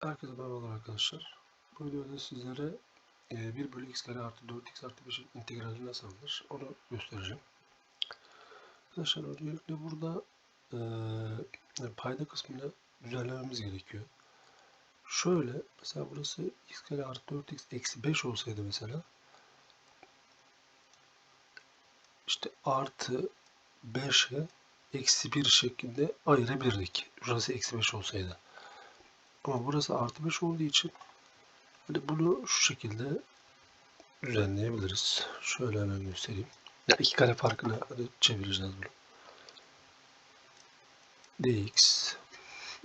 Herkese merhabalar arkadaşlar. Bu videoda sizlere e, 1 bölü x kare artı 4x artı 5 integrali nasıl alınır onu göstereceğim. Arkadaşlar öncelikle burada e, payda kısmını düzenlememiz gerekiyor. Şöyle mesela burası x kare artı 4x eksi 5 olsaydı mesela işte artı 5'e eksi 1 şeklinde ayırabilirdik. Şurası eksi 5 olsaydı. Ama burası artı 5 olduğu için hani bunu şu şekilde düzenleyebiliriz. Şöyle hemen göstereyim. Ya iki kare farkını hani çevireceğiz bunu. dx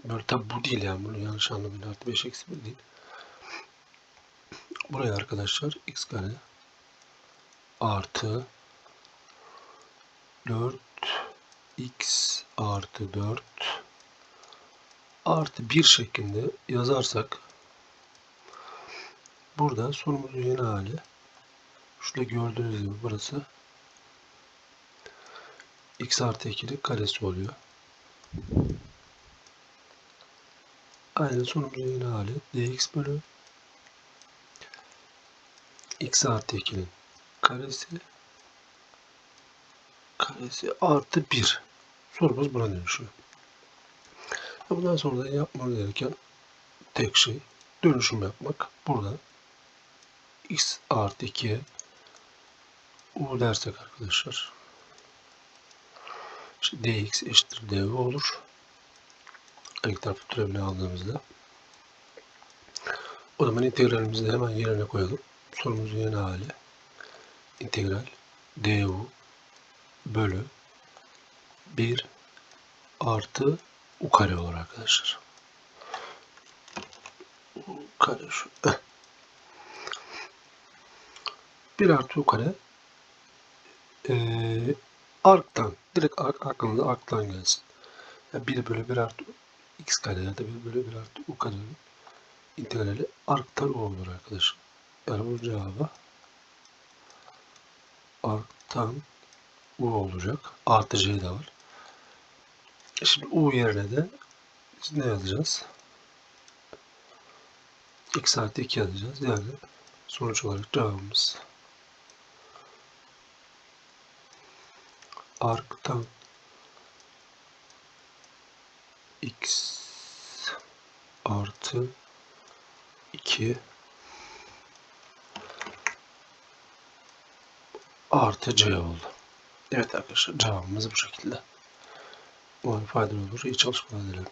böyle tabi bu değil yani bunu yanlış anlamayın artı 5 eksi 1 değil. Buraya arkadaşlar x kare artı 4 x artı 4 artı 1 şeklinde yazarsak burada sorumuzun yeni hali şurada gördüğünüz gibi burası x artı 2'nin karesi oluyor. Aynı sorumuzun yeni hali dx bölü x artı 2'nin karesi karesi artı 1. Sorumuz buna dönüşüyor. Bundan sonra da yapmamız gereken tek şey dönüşüm yapmak. Burada x artı 2'ye u dersek arkadaşlar işte dx eşittir dv olur. İlk tarafı türevini aldığımızda o zaman integralimizi de hemen yerine koyalım. Sorumuzun yeni hali integral du bölü 1 artı u kare olur arkadaşlar. Kare şu. Eh. 1 artı u kare ee, arktan direkt ark, aklınıza arktan gelsin. Yani 1 bölü 1 artı x kare ya da 1 bölü 1 artı u karenin integrali arktan u olur arkadaşlar. Yani bu cevabı arktan u olacak. Artı c de var. Şimdi U yerine de ne yazacağız? X artı 2 yazacağız. Yani sonuç olarak cevabımız arktan x artı 2 artı c oldu. Evet arkadaşlar cevabımız bu şekilde. Umarım faydalı olur. İyi çalışmalar dilerim.